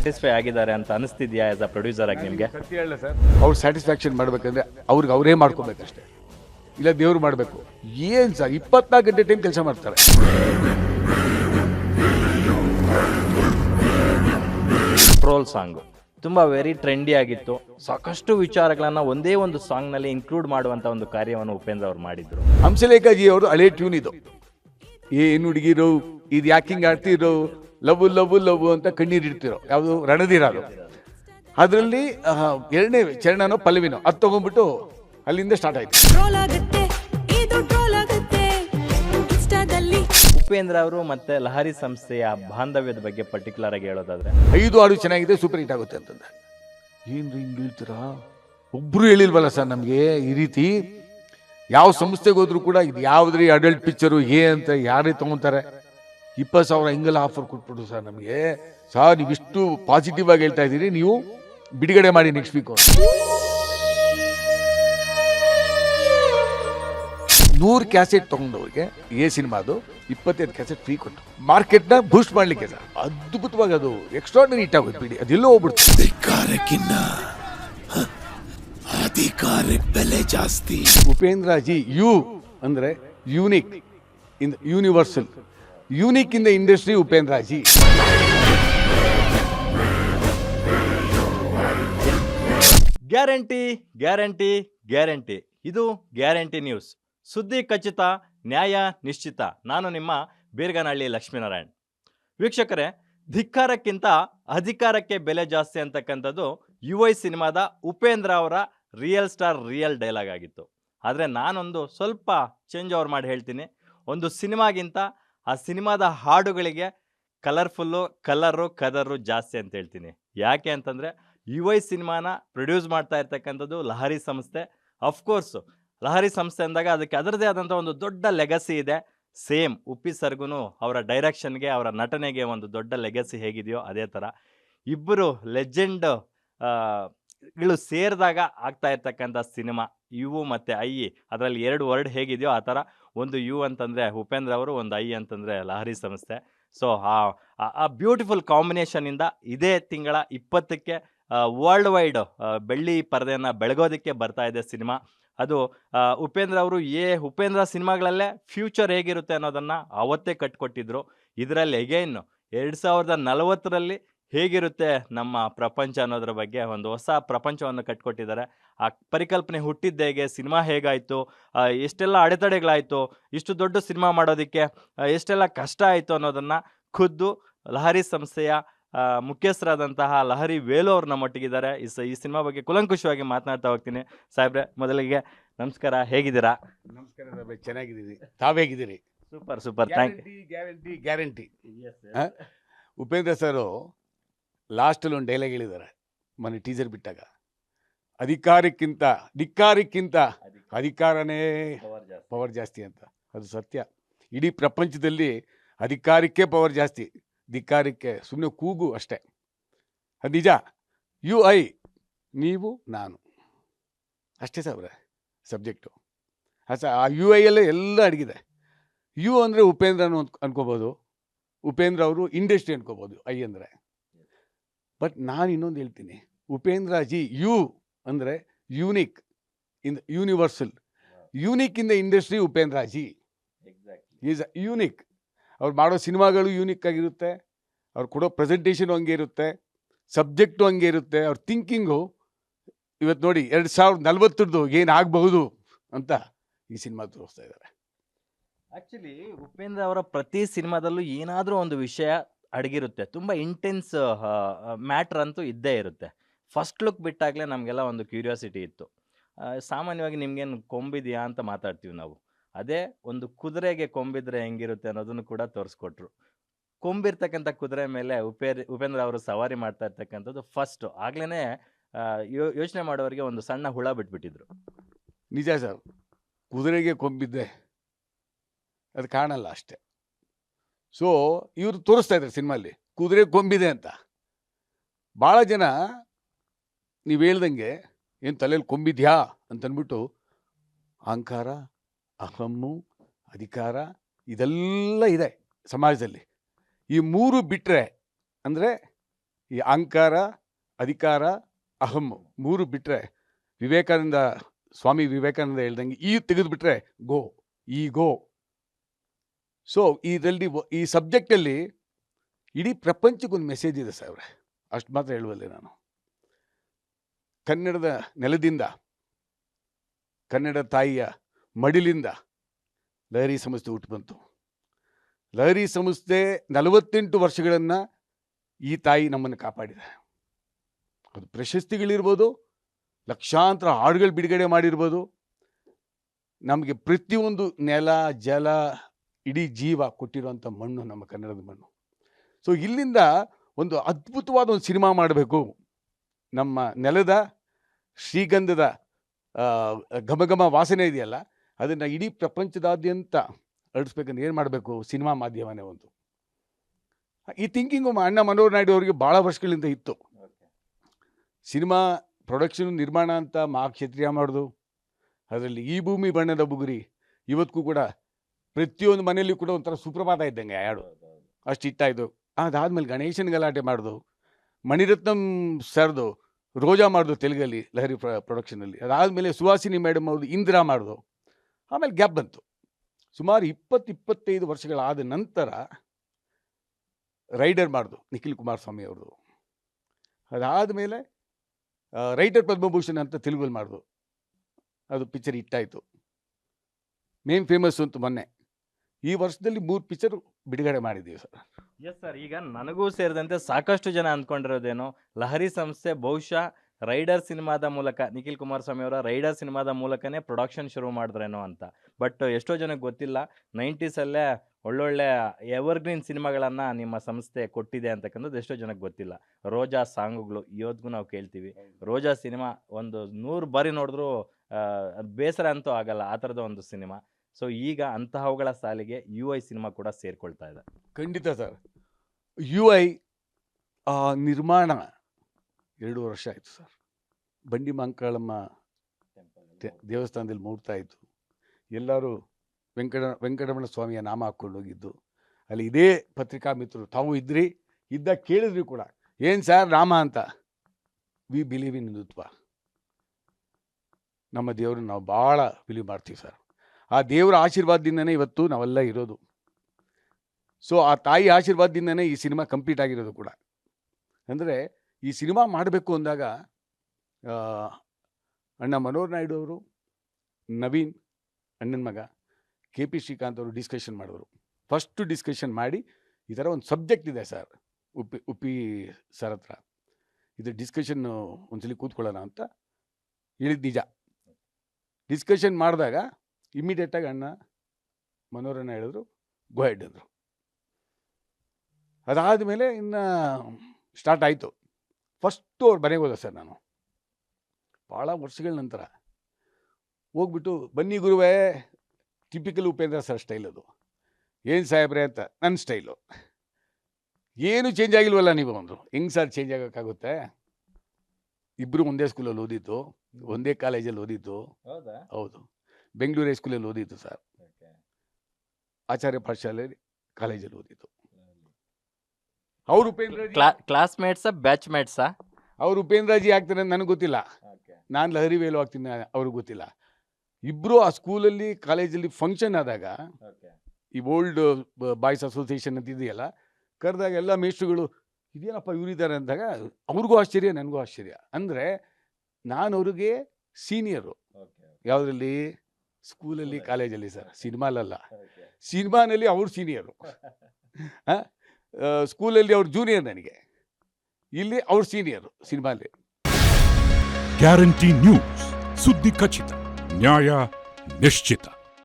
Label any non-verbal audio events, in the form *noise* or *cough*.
Satisfy ಆಗಿದ್ದಾರೆ ಅಂತ ಅನಿಸ್ತಿದ್ಯಾ as a producer ಆಗಿ ನಿಮಗೆ? ಸತ್ಯ ಹೇಳ ಸರ್. ಅವ್ರು ಸ್ಯಾಟಿಸ್ಫ್ಯಾಕ್ಷನ್ ಮಾಡ್ಬೇಕಂದ್ರೆ ಅವ್ರಿಗೆ ಅವರೇ ಮಾಡ್ಕೋಬೇಕಷ್ಟೇ. ಇಲ್ಲ ದೇವ್ರು ಮಾಡಬೇಕು. ಏನು ಸರ್ ಇಪ್ಪತ್ನಾಲ್ಕು ಗಂಟೆ ಟೈಮ್ ಕೆಲಸ ಮಾಡ್ತಾರೆ. ಟ್ರೋಲ್ ಸಾಂಗು ತುಂಬ ವೆರಿ ಟ್ರೆಂಡಿ ಆಗಿತ್ತು. ಸಾಕಷ್ಟು ವಿಚಾರಗಳನ್ನು ಒಂದೇ ಒಂದು ಸಾಂಗ್ನಲ್ಲಿ ಇನ್ಕ್ಲೂಡ್ ಮಾಡುವಂಥ ಒಂದು ಕಾರ್ಯವನ್ನು ಉಪೇಂದ್ರ ಅವರು ಮಾಡಿದ್ರು. ಹಂಸಲೇಖಾಜಿ ಅವರು ಹಳೆ ಟ್ಯೂನ್ ಇದು. ಏನು ಹುಡುಗಿರು ಇದು ಯಾಕಿಂಗ್ ಆಡ್ತಿರೋ ಲವ್ ಲವ್ ಲವ್ ಅಂತ ಕಣ್ಣೀರು ಇಡ್ತಿರೋ ಯಾವುದು ಅದು ಅದರಲ್ಲಿ ಎರಡನೇ ಚರಣನೋ ಪಲ್ಲವಿನೋ ಅದು ತಗೊಂಡ್ಬಿಟ್ಟು ಅಲ್ಲಿಂದ ಸ್ಟಾರ್ಟ್ ಆಯ್ತು. ಟ್ರೋಲ್ ಆಗುತ್ತೆ ಇದು ಟ್ರೋಲ್ ಆಗುತ್ತೆ ಇನ್ಸ್ಟಾದಲ್ಲಿ. ಉಪೇಂದ್ರ ಅವರು ಮತ್ತೆ ಲಹರಿ ಸಂಸ್ಥೆಯ ಬಾಂಧವ್ಯದ ಬಗ್ಗೆ ಪರ್ಟಿಕ್ಯುಲರ್ ಆಗಿ ಹೇಳೋದಾದ್ರೆ. ಐದು ಹಾಡು ಚೆನ್ನಾಗಿದೆ ಸೂಪರ್ ಹಿಟ್ ಆಗುತ್ತೆ ಅಂತಂದ ಏನ್ರಿ ಹಿಂಗೆ ಹೇಳ್ತೀರಾ? ಒಬ್ರು ಹೇಳಿಲ್ವಲ್ಲ ಸರ್ ನಮಗೆ ಈ ರೀತಿ? ಯಾವ ಸಂಸ್ಥೆಗೆ ಹೋದ್ರು ಕೂಡ ಇದು ಯಾವ್ದ್ರಿ ಅಡಲ್ಟ್ ಪಿಕ್ಚರು ಏ ಅಂತ ಯಾರೇ ತಗೊಂತಾರೆ. ಇಪ್ಪತ್ತು ಸಾವಿರ ಹಿಂಗೆಲ್ಲ ಆಫರ್ ಕೊಟ್ಬಿಡು ಸರ್ ನಮಗೆ. ಸರ್ ನೀವು ಇಷ್ಟು ಪಾಸಿಟಿವ್ ಆಗಿ ಹೇಳ್ತಾ ಇದ್ದೀರಿ ನೀವು ಬಿಡುಗಡೆ ಮಾಡಿ ನೆಕ್ಸ್ಟ್ ವೀಕ್ ನೂರು ಕ್ಯಾಸೆಟ್ ತಗೊಂಡವ್ರಿಗೆ ಎ ಸಿನಿಮಾದು ಇಪ್ಪತ್ತೈದು ಕ್ಯಾಸೆಟ್ ಫ್ರೀ ಕೊಟ್ಟು ಮಾರ್ಕೆಟ್ನ ಬೂಸ್ಟ್ ಮಾಡ್ಲಿಕ್ಕೆ ಸರ್. ಅದ್ಭುತವಾಗಿ ಅದು ಎಕ್ಸ್ಟ್ರಾರ್ಡಿನರಿ ಹಿಟ್ ಆಗುತ್ತೆ ಬಿಡಿ. ಅದೆಲ್ಲೋ ಹೋಗ್ಬಿಡ್ತು. ಅಧಿಕಾರಕ್ಕಿನ್ನ ಅಧಿಕಾರಕ್ಕೆ ಬೆಲೆ ಜಾಸ್ತಿ. ಉಪೇಂದ್ರ ಜಿ ಯು ಅಂದ್ರೆ unique in universal unique in the industry Upendra ji guarantee guarantee guarantee. ಇದು ಗ್ಯಾರಂಟಿ ನ್ಯೂಸ್. ಸುದ್ದಿ ಖಚಿತ, ನ್ಯಾಯ ನಿಶ್ಚಿತ. ನಾನು ನಿಮ್ಮ ಬೀರ್ಗನಹಳ್ಳಿ ಲಕ್ಷ್ಮೀನಾರಾಯಣ್. ವೀಕ್ಷಕರೇ, ಧಿಕ್ಕಾರಕ್ಕಿಂತ ಅಧಿಕಾರಕ್ಕೆ ಬೆಲೆ ಜಾಸ್ತಿ ಅಂತಕ್ಕಂಥದ್ದು ಯು ಐ ಸಿನಿಮಾದ ಉಪೇಂದ್ರ ಅವರ ರಿಯಲ್ ಸ್ಟಾರ್, ರಿಯಲ್ ಡೈಲಾಗ್ ಆಗಿತ್ತು. ಆದರೆ ನಾನೊಂದು ಸ್ವಲ್ಪ ಚೇಂಜ್ ಓವರ್ ಮಾಡಿ ಹೇಳ್ತೀನಿ. ಒಂದು ಸಿನಿಮಾಗಿಂತ ಆ ಸಿನಿಮಾದ ಹಾಡುಗಳಿಗೆ ಕಲರ್ಫುಲ್ಲು, ಕಲರು, ಕದರು ಜಾಸ್ತಿ ಅಂತ ಹೇಳ್ತೀನಿ. ಯಾಕೆ ಅಂತಂದರೆ ಯು ಐ ಸಿನಿಮಾನ ಪ್ರೊಡ್ಯೂಸ್ ಮಾಡ್ತಾ ಇರ್ತಕ್ಕಂಥದ್ದು ಲಹರಿ ಸಂಸ್ಥೆ. ಅಫ್ಕೋರ್ಸು ಲಹರಿ ಸಂಸ್ಥೆ ಅಂದಾಗ ಅದಕ್ಕೆ ಅದರದೇ ಆದಂಥ ಒಂದು ದೊಡ್ಡ ಲೆಗಸಿ ಇದೆ. ಸೇಮ್ ಉಪ್ಪಿ ಸರ್ಗುನು ಅವರ ಡೈರೆಕ್ಷನ್ಗೆ ಅವರ ನಟನೆಗೆ ಒಂದು ದೊಡ್ಡ ಲೆಗಸಿ ಹೇಗಿದೆಯೋ ಅದೇ ಥರ. ಇಬ್ಬರು ಲೆಜೆಂಡ್ಗಳು ಸೇರಿದಾಗ ಆಗ್ತಾ ಇರ್ತಕ್ಕಂಥ ಸಿನಿಮಾ, ಇವು ಮತ್ತು ಐ ಅದರಲ್ಲಿ ಎರಡು ವರ್ಡ್ ಹೇಗಿದೆಯೋ ಆ ಥರ ಒಂದು ಯು ಅಂತಂದರೆ ಉಪೇಂದ್ರ ಅವರು, ಒಂದು ಐ ಅಂತಂದರೆ ಲಹರಿ ಸಂಸ್ಥೆ. ಸೊ ಆ, ಆ- ಬ್ಯೂಟಿಫುಲ್ ಕಾಂಬಿನೇಷನಿಂದ ಇದೇ ತಿಂಗಳ ಇಪ್ಪತ್ತಕ್ಕೆ ವರ್ಲ್ಡ್ ವೈಡ್ ಬೆಳ್ಳಿ ಪರದೆಯನ್ನು ಬೆಳಗೋದಕ್ಕೆ ಬರ್ತಾ ಇದೆ ಸಿನಿಮಾ. ಅದು ಉಪೇಂದ್ರ ಅವರು ಏ, ಉಪೇಂದ್ರ ಸಿನಿಮಾಗಳಲ್ಲೇ ಫ್ಯೂಚರ್ ಹೇಗಿರುತ್ತೆ ಅನ್ನೋದನ್ನು ಅವತ್ತೇ ಕಟ್ಕೊಟ್ಟಿದ್ರು. ಇದರಲ್ಲಿ ಎಗೈನ್ ಎರಡು ಸಾವಿರದ ನಲವತ್ತರಲ್ಲಿ ಹೇಗಿರುತ್ತೆ ನಮ್ಮ ಪ್ರಪಂಚ ಅನ್ನೋದ್ರ ಬಗ್ಗೆ ಒಂದು ಹೊಸ ಪ್ರಪಂಚವನ್ನು ಕಟ್ಕೊಟ್ಟಿದ್ದಾರೆ. ಆ ಪರಿಕಲ್ಪನೆ ಹುಟ್ಟಿದ್ದ ಹೇಗೆ ಸಿನಿಮಾ ಹೇಗಾಯಿತು ಎಷ್ಟೆಲ್ಲ ಅಡೆತಡೆಗಳಾಯಿತು ಇಷ್ಟು ದೊಡ್ಡ ಸಿನಿಮಾ ಮಾಡೋದಕ್ಕೆ ಎಷ್ಟೆಲ್ಲ ಕಷ್ಟ ಆಯಿತು ಅನ್ನೋದನ್ನು ಖುದ್ದು ಲಹರಿ ಸಂಸ್ಥೆಯ ಮುಖ್ಯಸ್ಥರಾದಂತಹ ಲಹರಿ ವೇಲು ಅವ್ರು ನಮ್ಮೊಟ್ಟಿಗಿದ್ದಾರೆ ಈ ಸ ಈ ಸಿನಿಮಾ ಬಗ್ಗೆ ಕುಲಂಕುಷವಾಗಿ ಮಾತನಾಡ್ತಾ ಹೋಗ್ತೀನಿ. ಸಾಹೇಬ್ರೆ ಮೊದಲಿಗೆ ನಮಸ್ಕಾರ. ಹೇಗಿದ್ದೀರಾ? ನಮಸ್ಕಾರ ರವಿ, ಚೆನ್ನಾಗಿದ್ದೀರಿ. ತಾವೇಗಿದ್ದೀರಿ super super. Thank guarantee guarantee ಆ? ಉಪೇಂದ್ರ ಸರ್ ಲಾಸ್ಟಲ್ಲಿ ಒಂದು ಡೈಲಾಗ್ ಹೇಳಿದ್ದಾರೆ. ಮೊನ್ನೆ ಟೀಸರ್ ಬಿಟ್ಟಾಗ. ಅಧಿಕಾರಕ್ಕಿಂತ ಧಿಕ್ಕಾರಕ್ಕಿಂತ ಅಧಿಕಾರನೇ ಪವರ್ ಜಾಸ್ತಿ. ಅಂತ. ಅದು ಸತ್ಯ. ಇಡೀ ಪ್ರಪಂಚದಲ್ಲಿ ಅಧಿಕಾರಕ್ಕೆ ಪವರ್ ಜಾಸ್ತಿ. ಧಿಕ್ಕಾರಕ್ಕೆ ಸುಮ್ಮನೆ ಕೂಗು ಅಷ್ಟೇ. ಅದು ನಿಜ. ಯು ಐ ನೀವು ನಾನು. ಅಷ್ಟೇ ಸರ್ ಸಬ್ಜೆಕ್ಟು. ಅಸ ಆ ಯು ಐಯಲ್ಲೇ ಎಲ್ಲ ಅಡಗಿದೆ. ಯು ಅಂದರೆ ಉಪೇಂದ್ರನು ಅಂತ ಅನ್ಕೋಬೋದು. ಉಪೇಂದ್ರ ಅವರು ಇಂಡಸ್ಟ್ರಿ ಅನ್ಕೋಬೋದು ಐ ಅಂದರೆ. ಬಟ್ ನಾನು ಇನ್ನೊಂದು ಹೇಳ್ತೀನಿ. ಉಪೇಂದ್ರ ಜಿ ಯು ಅಂದರೆ unique in universal unique in the industry Upendra ji is unique ಅವ್ರು ಮಾಡೋ ಸಿನಿಮಾಗಳು ಯೂನಿಕ್ ಆಗಿರುತ್ತೆ. ಅವ್ರು ಕೊಡೋ ಪ್ರೆಸೆಂಟೇಷನ್ ಹಂಗೆ ಇರುತ್ತೆ. ಸಬ್ಜೆಕ್ಟು ಹಂಗೆ ಇರುತ್ತೆ. ಅವ್ರ ಥಿಂಕಿಂಗು ಇವತ್ತು ನೋಡಿ ಎರಡು ಸಾವಿರದ ನಲ್ವತ್ತರದ್ದು ಏನು ಆಗಬಹುದು ಅಂತ ಈ ಸಿನಿಮಾ ತೋರಿಸ್ತಾ ಇದ್ದಾರೆ. ಆ್ಯಕ್ಚುಲಿ ಉಪೇಂದ್ರ ಅವರ ಪ್ರತಿ ಸಿನಿಮಾದಲ್ಲೂ ಏನಾದರೂ ಒಂದು ವಿಷಯ ಅಡಗಿರುತ್ತೆ. ತುಂಬ ಇಂಟೆನ್ಸ್ ಮ್ಯಾಟ್ರ್ ಅಂತೂ ಇದ್ದೇ ಇರುತ್ತೆ. ಫಸ್ಟ್ ಲುಕ್ ಬಿಟ್ಟಾಗಲೇ ನಮಗೆಲ್ಲ ಒಂದು ಕ್ಯೂರಿಯಾಸಿಟಿ ಇತ್ತು. ಸಾಮಾನ್ಯವಾಗಿ ನಿಮ್ಗೇನು ಕೊಂಬಿದೆಯಾ ಅಂತ ಮಾತಾಡ್ತೀವಿ ನಾವು. ಅದೇ ಒಂದು ಕುದುರೆಗೆ ಕೊಂಬಿದ್ರೆ ಹೆಂಗಿರುತ್ತೆ ಅನ್ನೋದನ್ನು ಕೂಡ ತೋರಿಸ್ಕೊಟ್ರು. ಕೊಂಬಿರ್ತಕ್ಕಂಥ ಕುದುರೆ ಮೇಲೆ ಉಪೇರ್, ಉಪೇಂದ್ರ ಅವರು ಸವಾರಿ ಮಾಡ್ತಾ ಇರ್ತಕ್ಕಂಥದ್ದು ಫಸ್ಟ್. ಆಗ್ಲೇ ಯೋಚನೆ ಮಾಡೋರಿಗೆ ಒಂದು ಸಣ್ಣ ಹುಳ ಬಿಟ್ಬಿಟ್ಟಿದ್ರು. ನಿಜ ಸರ್. ಕುದುರೆಗೆ ಕೊಂಬಿದ್ದೆ ಅದು ಕಾಣಲ್ಲ ಅಷ್ಟೆ. ಸೊ ಇವರು ತೋರಿಸ್ತಾ ಇದ್ದಾರೆ ಸಿನಿಮಾಲ್ಲಿ ಕುದುರೆ ಕೊಂಬಿದೆ ಅಂತ. ಭಾಳ ಜನ ನೀವು ಹೇಳ್ದಂಗೆ ಏನು ತಲೆಯಲ್ಲಿ ಕೊಂಬಿದ್ಯಾ ಅಂತ ಅಂದ್ಬಿಟ್ಟು ಅಹಂಕಾರ ಅಹಮ್ಮು ಅಧಿಕಾರ ಇದೆಲ್ಲ ಇದೆ ಸಮಾಜದಲ್ಲಿ. ಈ ಮೂರು ಬಿಟ್ಟರೆ ಅಂದರೆ ಈ ಅಹಂಕಾರ, ಅಧಿಕಾರ ಅಹಮ್ಮು ಮೂರು ಬಿಟ್ಟರೆ ವಿವೇಕಾನಂದ, ಸ್ವಾಮಿ ವಿವೇಕಾನಂದ ಹೇಳ್ದಂಗೆ ಈ ತೆಗೆದುಬಿಟ್ರೆ ಗೋ, ಈ ಗೋ. ಸೊ ಇದರಲ್ಲಿ ಈ ಸಬ್ಜೆಕ್ಟಲ್ಲಿ ಇಡೀ ಪ್ರಪಂಚಕ್ಕೊಂದು ಮೆಸೇಜ್ ಇದೆ ಸಾವಿರ ಅಷ್ಟು ಮಾತ್ರ ಹೇಳುವಲ್ಲೆ ನಾನು. ಕನ್ನಡದ ನೆಲದಿಂದ, ಕನ್ನಡ ತಾಯಿಯ ಮಡಿಲಿಂದ ಲಹರಿ ಸಂಸ್ಥೆ ಹುಟ್ಟು ಬಂತು. ಲಹರಿ ಸಂಸ್ಥೆ ನಲವತ್ತೆಂಟು ವರ್ಷಗಳನ್ನು ಈ ತಾಯಿ ನಮ್ಮನ್ನು ಕಾಪಾಡಿದೆ. ಅದು ಪ್ರಶಸ್ತಿಗಳಿರ್ಬೋದು, ಲಕ್ಷಾಂತರ ಹಾಡುಗಳು ಬಿಡುಗಡೆ ಮಾಡಿರ್ಬೋದು. ನಮಗೆ ಪ್ರತಿಯೊಂದು ನೆಲ, ಜಲ, ಇಡೀ ಜೀವ ಕೊಟ್ಟಿರುವಂಥ ಮಣ್ಣು ನಮ್ಮ ಕನ್ನಡದ ಮಣ್ಣು. ಸೊ ಇಲ್ಲಿಂದ ಒಂದು ಅದ್ಭುತವಾದ ಒಂದು ಸಿನಿಮಾ ಮಾಡಬೇಕು. ನಮ್ಮ ನೆಲದ ಶ್ರೀಗಂಧದ ಗಮಗಮ ಘಮಘಮ ವಾಸನೆ ಇದೆಯಲ್ಲ ಅದನ್ನು ಇಡೀ ಪ್ರಪಂಚದಾದ್ಯಂತ ಹರಡಿಸ್ಬೇಕಂದ್ರೆ ಏನು ಮಾಡಬೇಕು ಸಿನಿಮಾ ಮಾಧ್ಯಮನೇ ಒಂದು. ಈ ಥಿಂಕಿಂಗು ಅಣ್ಣ ಮನೋಹರ್ ನಾಯ್ಡು ಅವರಿಗೆ ಭಾಳ ವರ್ಷಗಳಿಂದ ಇತ್ತು. ಸಿನಿಮಾ ಪ್ರೊಡಕ್ಷನ್ ನಿರ್ಮಾಣ ಅಂತ ಮಾ ಕ್ಷತ್ರಿಯ ಮಾಡೋದು ಅದರಲ್ಲಿ ಈ ಭೂಮಿ ಬಣ್ಣದ ಬುಗುರಿ ಇವತ್ತಿಗೂ ಕೂಡ ಪ್ರತಿಯೊಂದು ಮನೆಯಲ್ಲಿ ಕೂಡ ಒಂಥರ ಸುಪ್ರಭಾತ ಇದ್ದಂಗೆ ಯಾಡು ಅಷ್ಟು ಇಟ್ಟಾಯಿತು ಅದಾದ್ಮೇಲೆ ಗಣೇಶನ ಗಲಾಟೆ ಮಾಡೋದು ಮಣಿರತ್ನಂ ಸರ್ದು ರೋಜಾ ಮಾಡಿದ್ರು ತೆಲುಗಲ್ಲಿ, ಲಹರಿ ಪ್ರ ಪ್ರೊಡಕ್ಷನಲ್ಲಿ ಅದಾದಮೇಲೆ ಸುಹಾಸಿನಿ ಮೇಡಮ್ ಅವ್ರದ್ದು ಇಂದಿರಾ ಮಾಡಿದ್ರು ಆಮೇಲೆ ಗ್ಯಾಪ್ ಬಂತು. ಸುಮಾರು ಇಪ್ಪತ್ತು ಇಪ್ಪತ್ತೈದು ವರ್ಷಗಳಾದ ನಂತರ ರೈಡರ್ ಮಾಡಿದ್ರು ನಿಖಿಲ್ ಕುಮಾರಸ್ವಾಮಿ ಅವ್ರದ್ದು ಅದಾದಮೇಲೆ ರೈಟರ್ ಪದ್ಮಭೂಷಣ್ ಅಂತ ತೆಲುಗಲ್ಲಿ ಮಾಡಿದ್ರು ಅದು ಪಿಕ್ಚರ್ ಹಿಟ್ಟಾಯಿತು ಮೇನ್ ಫೇಮಸ್ ಅಂತ ಮೊನ್ನೆ. ಈ ವರ್ಷದಲ್ಲಿ ಮೂರು ಪಿಕ್ಚರ್ ಬಿಡುಗಡೆ ಮಾಡಿದ್ದೀವಿ ಸರ್. ಎಸ್ ಸರ್ ಈಗ ನನಗೂ ಸೇರಿದಂತೆ ಸಾಕಷ್ಟು ಜನ ಅಂದ್ಕೊಂಡಿರೋದೇನು, ಲಹರಿ ಸಂಸ್ಥೆ ಬಹುಶಃ ರೈಡರ್ ಸಿನಿಮಾದ ಮೂಲಕ, ನಿಖಿಲ್ ಕುಮಾರಸ್ವಾಮಿ ಅವರ ರೈಡರ್ ಸಿನಿಮಾದ ಮೂಲಕನೇ ಪ್ರೊಡಕ್ಷನ್ ಶುರು ಮಾಡಿದ್ರೇನೋ ಅಂತ. ಬಟ್ ಎಷ್ಟೋ ಜನಕ್ಕೆ ಗೊತ್ತಿಲ್ಲ ನೈಂಟೀಸಲ್ಲೇ ಒಳ್ಳೊಳ್ಳೆ ಎವರ್ಗ್ರೀನ್ ಸಿನಿಮಾಗಳನ್ನು ನಿಮ್ಮ ಸಂಸ್ಥೆ ಕೊಟ್ಟಿದೆ ಅಂತಕ್ಕಂಥದ್ದು ಎಷ್ಟೋ ಜನಕ್ಕೆ ಗೊತ್ತಿಲ್ಲ. ರೋಜಾ ಸಾಂಗುಗಳು, ಇವತ್ತಿಗೂ ನಾವು ಕೇಳ್ತೀವಿ. ರೋಜಾ ಸಿನಿಮಾ ಒಂದು ನೂರು ಬಾರಿ ನೋಡಿದ್ರೂ ಬೇಸರ ಅಂತೂ ಆಗಲ್ಲ, ಆ ಥರದ ಒಂದು ಸಿನಿಮಾ. ಸೊ ಈಗ ಅಂತಹವುಗಳ ಸಾಲಿಗೆ ಯು ಐ ಸಿನಿಮಾ ಕೂಡ ಸೇರ್ಕೊಳ್ತಾ ಇದೆ. ಖಂಡಿತ ಸರ್. ಯು ಐ ನಿರ್ಮಾಣ ಎರಡು ವರ್ಷ ಆಯಿತು ಸರ್. ಬಂಡಿ ಮಂಕಾಳಮ್ಮ ದೇವಸ್ಥಾನದಲ್ಲಿ ಮೂಡ್ತಾ ಇತ್ತು ಎಲ್ಲರೂ ವೆಂಕಟ ವೆಂಕಟರಮಣ ಸ್ವಾಮಿಯ ನಾಮ ಹಾಕ್ಕೊಂಡು ಹೋಗಿದ್ದು ಅಲ್ಲಿ ಇದೇ ಪತ್ರಿಕಾ ಮಿತ್ರರು ತಾವು ಇದ್ರಿ ಇದ್ದ ಕೇಳಿದ್ರಿ ಕೂಡ ಏನು ಸರ್ ರಾಮ ಅಂತ? ವಿ ಬಿಲೀವ್ ಇನ್ ಹಿಂದುತ್ವ ನಮ್ಮ ದೇವರು ನಾವು ಭಾಳ ಬಿಲೀವ್ ಮಾಡ್ತೀವಿ ಸರ್. ಆ ದೇವರ ಆಶೀರ್ವಾದದಿಂದನೇ ಇವತ್ತು ನಾವೆಲ್ಲ ಇರೋದು. ಸೊ ಆ ತಾಯಿ ಆಶೀರ್ವಾದದಿಂದನೇ ಈ ಸಿನಿಮಾ ಕಂಪ್ಲೀಟ್ ಆಗಿರೋದು ಕೂಡ. ಅಂದರೆ ಈ ಸಿನಿಮಾ ಮಾಡಬೇಕು ಅಂದಾಗ ಅಣ್ಣ ಮನೋಹರ್ ನಾಯ್ಡು ಅವರು, ನವೀನ್, ಅಣ್ಣನ ಮಗ, ಕೆ ಪಿ ಶ್ರೀಕಾಂತ್ ಅವರು ಡಿಸ್ಕಷನ್ ಮಾಡಿದ್ರು. ಫಸ್ಟು ಡಿಸ್ಕಷನ್ ಮಾಡಿ ಈ ಥರ ಒಂದು ಸಬ್ಜೆಕ್ಟ್ ಇದೆ ಸರ್ ಉಪ್ಪಿ ಉಪ್ಪಿ ಸರ್ ಹತ್ರ. ಇದು ಡಿಸ್ಕಷನ್ನು ಒಂದ್ಸಲಿ ಕೂತ್ಕೊಳ್ಳೋಣ ಅಂತ ಹೇಳಿದ ನಿಜ. ಡಿಸ್ಕಷನ್ ಮಾಡಿದಾಗ ಇಮ್ಮಿಡಿಯೇಟಾಗಿ ಅಣ್ಣ ಮನೋರನ್ನ ಹೇಳಿದ್ರು ಗೋ ಹೆಡ್ ಅದಾದ ಮೇಲೆ ಇನ್ನು ಸ್ಟಾರ್ಟ್ ಆಯಿತು. ಫಸ್ಟು ಅವ್ರು ಮನೆಗೆ ಹೋದ ಸರ್ ನಾನು. ಭಾಳ ವರ್ಷಗಳ ನಂತರ. ಹೋಗ್ಬಿಟ್ಟು ಬನ್ನಿ ಗುರುವೇ ಟಿಪಿಕಲ್ ಉಪೇಂದ್ರ ಸರ್ ಸ್ಟೈಲ್ ಅದು. ಏನು ಸಾಹೇಬ್ರೆ ಅಂತ ನನ್ನ ಸ್ಟೈಲು ಏನು ಚೇಂಜ್ ಆಗಿಲ್ವಲ್ಲ ನೀವು ಅಂದರು. ಹೆಂಗೆ ಸರ್ ಚೇಂಜ್ ಆಗೋಕ್ಕಾಗುತ್ತೆ? ಇಬ್ಬರು ಒಂದೇ ಸ್ಕೂಲಲ್ಲಿ ಓದಿದ್ದು ಒಂದೇ ಕಾಲೇಜಲ್ಲಿ ಓದಿದ್ದು. ಹೌದಾ? ಹೌದು. ಬೆಂಗಳೂರು ಹೈಸ್ಕೂಲಲ್ಲಿ ಓದಿದ್ದು ಸರ್ ಆಚಾರ್ಯ ಪಾಠಶಾಲೆ ಕಾಲೇಜಲ್ಲಿ ಓದಿದ್ದು. ಅವ್ರು ಉಪೇಂದ್ರ ಕ್ಲಾಸ್ಮೇಟ್ಸ ಬ್ಯಾಚ್ ಮೇಟ್ಸಾ ಅವ್ರು ಉಪೇಂದ್ರಜಿ ಆಗ್ತಾರೆ ನನಗೆ ಗೊತ್ತಿಲ್ಲ. ನಾನು ಲಹರಿ ವೇಲು ಆಗ್ತೀನಿ ಅವ್ರಿಗೆ ಗೊತ್ತಿಲ್ಲ. ಇಬ್ಬರು ಆ ಸ್ಕೂಲಲ್ಲಿ ಕಾಲೇಜಲ್ಲಿ ಫಂಕ್ಷನ್ ಆದಾಗ ಈ ಓಲ್ಡ್ ಬಾಯ್ಸ್ ಅಸೋಸಿಯೇಷನ್ ಅಂತ ಇದೆಯಲ್ಲ ಕರೆದಾಗ ಎಲ್ಲ ಮೇಷ್ಟ್ರುಗಳು ಇದೇನಪ್ಪ ಇವರಿದ್ದಾರೆ ಅಂದಾಗ ಅವ್ರಿಗೂ ಆಶ್ಚರ್ಯ ನನಗೂ ಆಶ್ಚರ್ಯ. ಅಂದರೆ ನಾನು ಅವ್ರಿಗೆ ಸೀನಿಯರು ಯಾವುದ್ರಲ್ಲಿ? ಸ್ಕೂಲಲ್ಲಿ ಕಾಲೇಜಲ್ಲಿ ಸರ್ ಸಿನಿಮಾಲಲ್ಲ. ಸಿನಿಮಾನಲ್ಲಿ ಅವ್ರು ಸೀನಿಯರು *laughs* ಸ್ಕೂಲಲ್ಲಿ ಅವ್ರು ಜೂನಿಯರ್ ನನಗೆ. ಇಲ್ಲಿ ಅವ್ರು ಸೀನಿಯರು ಸಿನಿಮಾಲಿ. ಗ್ಯಾರಂಟಿ ನ್ಯೂಸ್ ಸುದ್ದಿ ಖಚಿತ ನ್ಯಾಯ ನಿಶ್ಚಿತ.